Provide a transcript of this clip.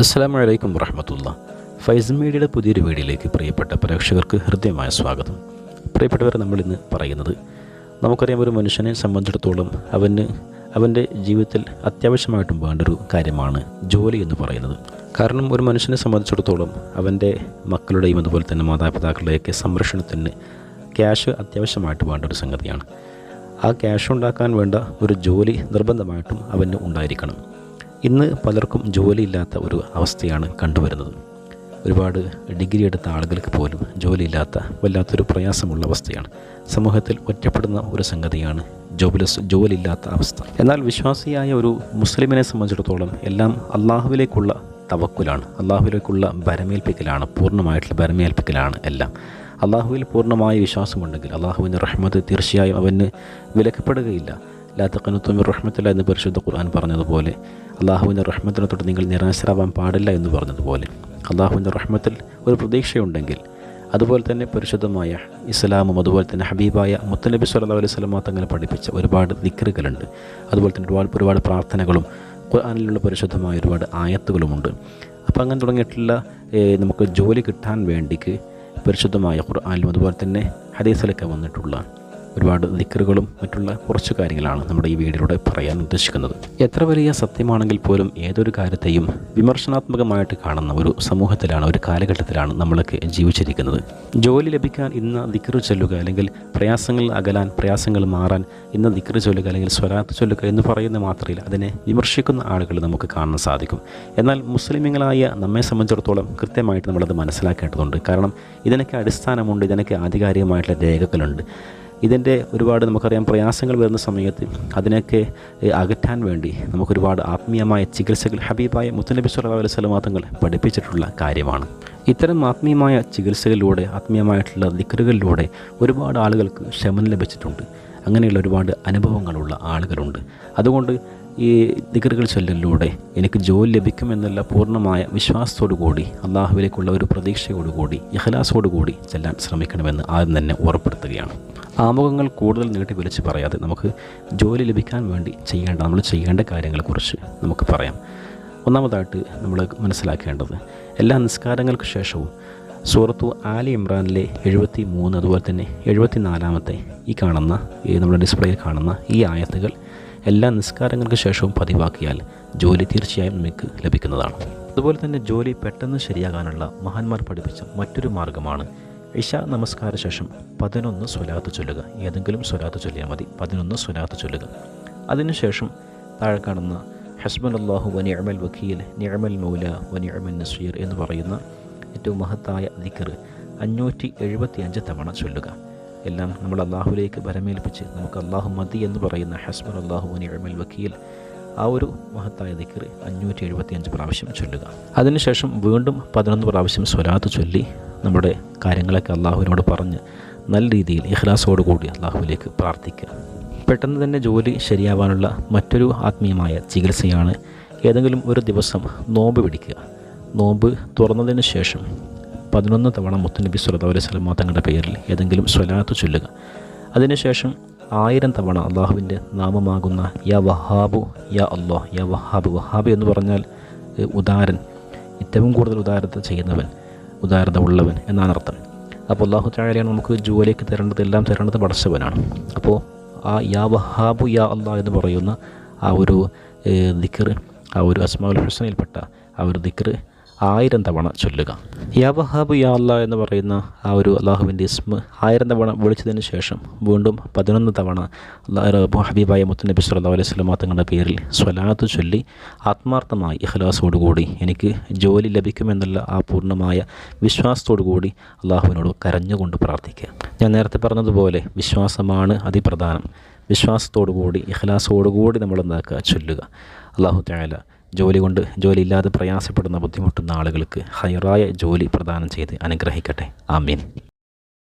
അസ്സാം വലൈക്കും വറഹമത്തുള്ള. ഫൈസ് മീഡിയയുടെ പുതിയൊരു വീഡിയോയിലേക്ക് പ്രിയപ്പെട്ട പ്രേക്ഷകർക്ക് ഹൃദ്യമായ സ്വാഗതം. പ്രിയപ്പെട്ടവർ നമ്മളിന്ന് പറയുന്നത് നമുക്കറിയാം ഒരു മനുഷ്യനെ സംബന്ധിച്ചിടത്തോളം അവന് അവന്റെ ജീവിതത്തിൽ അത്യാവശ്യമായിട്ടും വേണ്ടൊരു കാര്യമാണ് ജോലി എന്ന് പറയുന്നത്. കാരണം ഒരു മനുഷ്യനെ സംബന്ധിച്ചിടത്തോളം അവന്റെ മക്കളുടെയും അതുപോലെ തന്നെ മാതാപിതാക്കളുടെയൊക്കെ സംരക്ഷണത്തിന് ക്യാഷ് അത്യാവശ്യമായിട്ട് വേണ്ട ഒരു സംഗതിയാണ്. ആ ക്യാഷ് ഉണ്ടാക്കാൻ വേണ്ട ഒരു ജോലി നിർബന്ധമായിട്ടും അവന് ഉണ്ടായിരിക്കണം. ഇന്ന് പലർക്കും ജോലിയില്ലാത്ത ഒരു അവസ്ഥയാണ് കണ്ടുവരുന്നത്. ഒരുപാട് ഡിഗ്രി എടുത്ത ആളുകൾക്ക് പോലും ജോലിയില്ലാത്ത വല്ലാത്തൊരു പ്രയാസമുള്ള അവസ്ഥയാണ്. സമൂഹത്തിൽ ഒറ്റപ്പെടുന്ന ഒരു സംഗതിയാണ് ജോബിലെസ് ജോലിയില്ലാത്ത അവസ്ഥ. എന്നാൽ വിശ്വാസിയായ ഒരു മുസ്ലിമിനെ സംബന്ധിച്ചിടത്തോളം എല്ലാം അള്ളാഹുവിലേക്കുള്ള തവക്കുലാണ്. അള്ളാഹുവിലേക്കുള്ള ഭരമേൽപ്പിക്കലാണ് പൂർണമായിട്ടുള്ള ഭരമേൽപ്പിക്കലാണ് എല്ലാം. അള്ളാഹുവിൽ പൂർണമായ വിശ്വാസമുണ്ടെങ്കിൽ അള്ളാഹുവിന്റെ റഹ്മത്ത് തീർച്ചയായും അവന് വിലക്കപ്പെടുകയില്ല. ലാത്തക്കനുത്തുമിർ റഹ്മത്തില്ല എന്ന് പരിശുദ്ധ ഖുർആൻ പറഞ്ഞതുപോലെ അള്ളാഹുവിന്റെ റഹ്മത്തിനെ തൊട്ട് നിങ്ങൾ നിരാശരാവാൻ പാടില്ല എന്ന് പറഞ്ഞതുപോലെ. അള്ളാഹുവിന്റെ റഹ്മത്തിൽ ഒരു പ്രതീക്ഷയുണ്ടെങ്കിൽ അതുപോലെ തന്നെ പരിശുദ്ധമായ ഇസ്ലാമും അതുപോലെ തന്നെ ഹബീബായ മുത്തനബി സല്ലാ അലൈഹി സ്വലമാ തങ്ങളെ പഠിപ്പിച്ച ഒരുപാട് ദിക്റുകളുണ്ട്. അതുപോലെ തന്നെ ഒരുപാട് ഒരുപാട് പ്രാർത്ഥനകളും ഖുർആാനിലുള്ള പരിശുദ്ധമായ ഒരുപാട് ആയത്തുകളുമുണ്ട്. അപ്പോൾ അങ്ങനെ തുടങ്ങിയിട്ടുള്ള നമുക്ക് ജോലി കിട്ടാൻ വേണ്ടിക്ക് പരിശുദ്ധമായ ഖുർആാനിലും അതുപോലെ തന്നെ ഹദീസിലൊക്കെ വന്നിട്ടുള്ള ഒരുപാട് ദിക്കറുകളും മറ്റുള്ള കുറച്ച് കാര്യങ്ങളാണ് നമ്മുടെ ഈ വീഡിയോയിലൂടെ പറയാൻ ഉദ്ദേശിക്കുന്നത്. എത്ര വലിയ സത്യമാണെങ്കിൽ പോലും ഏതൊരു കാര്യത്തെയും വിമർശനാത്മകമായിട്ട് കാണുന്ന ഒരു സമൂഹത്തിലാണ് ഒരു കാലഘട്ടത്തിലാണ് നമ്മളൊക്കെ ജീവിച്ചിരിക്കുന്നത്. ജോലി ലഭിക്കാൻ ഇന്ന് ദിക്കറ് ചൊല്ലുക അല്ലെങ്കിൽ പ്രയാസങ്ങൾ അകലാൻ പ്രയാസങ്ങൾ മാറാൻ ഇന്ന് ദിക്കറ് ചൊല്ലുക അല്ലെങ്കിൽ സ്വരാത്ത് ചൊല്ലുക എന്ന് പറയുന്ന മാത്രയിൽ അതിനെ വിമർശിക്കുന്ന ആളുകൾ നമുക്ക് കാണാൻ സാധിക്കും. എന്നാൽ മുസ്ലിമുകളായ നമ്മെ സംബന്ധിച്ചിടത്തോളം കൃത്യമായിട്ട് നമ്മളത് മനസ്സിലാക്കേണ്ടതുണ്ട്. കാരണം ഇതിനൊക്കെ അടിസ്ഥാനമുണ്ട് ഇതിനൊക്കെ ആധികാരികമായിട്ടുള്ള രേഖകളുണ്ട്. ഇതിന്റെ ഒരുപാട് നമുക്കറിയാം പ്രയാസങ്ങൾ വരുന്ന സമയത്ത് അതിനൊക്കെ അകറ്റാൻ വേണ്ടി നമുക്കൊരുപാട് ആത്മീയമായ ചികിത്സകൾ ഹബീബായ മുത്തനബി സുല്ലാ അലൈഹി സ്വലമാ തങ്ങൾ പഠിപ്പിച്ചിട്ടുള്ള കാര്യമാണ്. ഇത്തരം ആത്മീയമായ ചികിത്സകളിലൂടെ ആത്മീയമായിട്ടുള്ള ദിക്കറുകളിലൂടെ ഒരുപാട് ആളുകൾക്ക് ശമനം ലഭിച്ചിട്ടുണ്ട്. അങ്ങനെയുള്ള ഒരുപാട് അനുഭവങ്ങളുള്ള ആളുകളുണ്ട്. അതുകൊണ്ട് ഈ ദിക്കറുകൾ ചൊല്ലലിലൂടെ എനിക്ക് ജോലി ലഭിക്കുമെന്നുള്ള പൂർണമായ വിശ്വാസത്തോടു കൂടി അള്ളാഹുവിലേക്കുള്ള ഒരു പ്രതീക്ഷയോടുകൂടി ഇഹലാസോടുകൂടി ചെല്ലാൻ ശ്രമിക്കണമെന്ന് ആദ്യം തന്നെ ഉറപ്പെടുത്തുകയാണ് ആമുഖങ്ങൾ കൂടുതൽ നീട്ടി വിളിച്ച് പറയാതെ നമുക്ക് ജോലി ലഭിക്കാൻ വേണ്ടി ചെയ്യേണ്ട നമ്മൾ ചെയ്യേണ്ട കാര്യങ്ങളെക്കുറിച്ച് നമുക്ക് പറയാം. ഒന്നാമതായിട്ട് നമ്മൾ മനസ്സിലാക്കേണ്ടത് എല്ലാ നിസ്കാരങ്ങൾക്ക് ശേഷവും സൂറത്തു ആലി ഇമ്രാനിലെ എഴുപത്തി മൂന്ന് അതുപോലെ തന്നെ എഴുപത്തി നാലാമത്തെ ഈ കാണുന്ന ഈ നമ്മുടെ ഡിസ്പ്ലേയിൽ കാണുന്ന ഈ ആയത്തുകൾ എല്ലാ നിസ്കാരങ്ങൾക്ക് ശേഷവും പതിവാക്കിയാൽ ജോലി തീർച്ചയായും നമുക്ക് ലഭിക്കുന്നതാണ്. അതുപോലെ തന്നെ ജോലി പെട്ടെന്ന് ശരിയാകാനുള്ള മഹാന്മാർ പഠിപ്പിച്ച മറ്റൊരു മാർഗമാണ് ഇഷ നമസ്കാര ശേഷം പതിനൊന്ന് സ്വലാത്ത് ചൊല്ലുക. ഏതെങ്കിലും സ്വലാത്ത് ചൊല്ലിയാൽ മതി. പതിനൊന്ന് സ്വലാത്ത് ചൊല്ലുക. അതിനുശേഷം താഴെ കാണുന്ന ഹസ്ബൻ അള്ളാഹു വനിഅമൽ വക്കീൽ നിയമൽ മൗല വനിഅമൽ നസീർ എന്ന് പറയുന്ന ഏറ്റവും മഹത്തായ ദിക്കർ അഞ്ഞൂറ്റി എഴുപത്തി അഞ്ച് തവണ ചൊല്ലുക. എല്ലാം നമ്മൾ അള്ളാഹുലേക്ക് ഭരമേൽപ്പിച്ച് നമുക്ക് അള്ളാഹു മതി എന്ന് പറയുന്ന ഹസ്ബൻ അള്ളാഹു വനിഅമൽ വക്കീൽ ആ ഒരു മഹത്തായ ദിക്കർ അഞ്ഞൂറ്റി എഴുപത്തി അഞ്ച് പ്രാവശ്യം ചൊല്ലുക. അതിനുശേഷം വീണ്ടും പതിനൊന്ന് പ്രാവശ്യം സ്വലാത്ത് ചൊല്ലി നമ്മുടെ കാര്യങ്ങളൊക്കെ അള്ളാഹുവിനോട് പറഞ്ഞ് നല്ല രീതിയിൽ ഇഖ്ലാസോട് കൂടി അള്ളാഹുവിലേക്ക് പ്രാർത്ഥിക്കുക. പെട്ടെന്ന് തന്നെ ജോലി ശരിയാവാനുള്ള മറ്റൊരു ആത്മീയമായ ചികിത്സയാണ് ഏതെങ്കിലും ഒരു ദിവസം നോമ്പ് പിടിക്കുക. നോമ്പ് തുറന്നതിന് ശേഷം പതിനൊന്ന് തവണ മുത്തുനബി സുല്ലാ അലൈഹി തങ്ങളുടെ പേരിൽ ഏതെങ്കിലും സ്വലാത്ത് ചൊല്ലുക. അതിനുശേഷം ആയിരം തവണ അള്ളാഹുവിന്റെ നാമമാകുന്ന യാ വഹാബു യാ അള്ളാഹ് യാ വഹാബ് വഹാബ് എന്ന് പറഞ്ഞാൽ ഉദാരൻ ഏറ്റവും കൂടുതൽ ഉദാരത ചെയ്യുന്നവൻ ഉദാരത ഉള്ളവൻ എന്നാണ് അർത്ഥം. അപ്പോൾ അള്ളാഹു താഴെയാണ് നമുക്ക് ജോലിക്ക് തരേണ്ടത് എല്ലാം തരേണ്ടത് പടച്ചവനാണ്. അപ്പോൾ ആ യാ വഹാബു യാ അള്ളാഹ് എന്ന് പറയുന്ന ആ ഒരു ദിക്കർ ആ ഒരു അസ്മാൽ ഹുസനയിൽപ്പെട്ട ആ ഒരു ദിക്കർ ആയിരം തവണ ചൊല്ലുക. യാ വഹാബ് യാ അല്ല എന്ന് പറയുന്ന ആ ഒരു അള്ളാഹുവിന്റെ ഇസ്മ ആയിരം തവണ വിളിച്ചതിന് ശേഷം വീണ്ടും പതിനൊന്ന് തവണ ഹബീബായ മുത്തനബി സല്ലാ അലൈഹി സ്വലമാ തങ്ങളുടെ പേരിൽ സ്വലാത്ത് ചൊല്ലി ആത്മാർത്ഥമായി ഇഖ്ലാസോടുകൂടി എനിക്ക് ജോലി ലഭിക്കുമെന്നുള്ള ആ പൂർണമായ വിശ്വാസത്തോടു കൂടി അള്ളാഹുവിനോട് കരഞ്ഞുകൊണ്ട് പ്രാർത്ഥിക്കുക. ഞാൻ നേരത്തെ പറഞ്ഞതുപോലെ വിശ്വാസമാണ് അതിപ്രധാനം. വിശ്വാസത്തോടുകൂടി ഇഖ്ലാസോടുകൂടി നമ്മൾ എന്താക്കുക ചൊല്ലുക. അള്ളാഹു തായാല ജോലി കൊണ്ട് ജോലിയില്ലാതെ പ്രയാസപ്പെടുന്ന ബുദ്ധിമുട്ടുന്ന ആളുകൾക്ക് ഹൈറായ ജോലി പ്രദാനം ചെയ്ത് അനുഗ്രഹിക്കട്ടെ. ആമീൻ.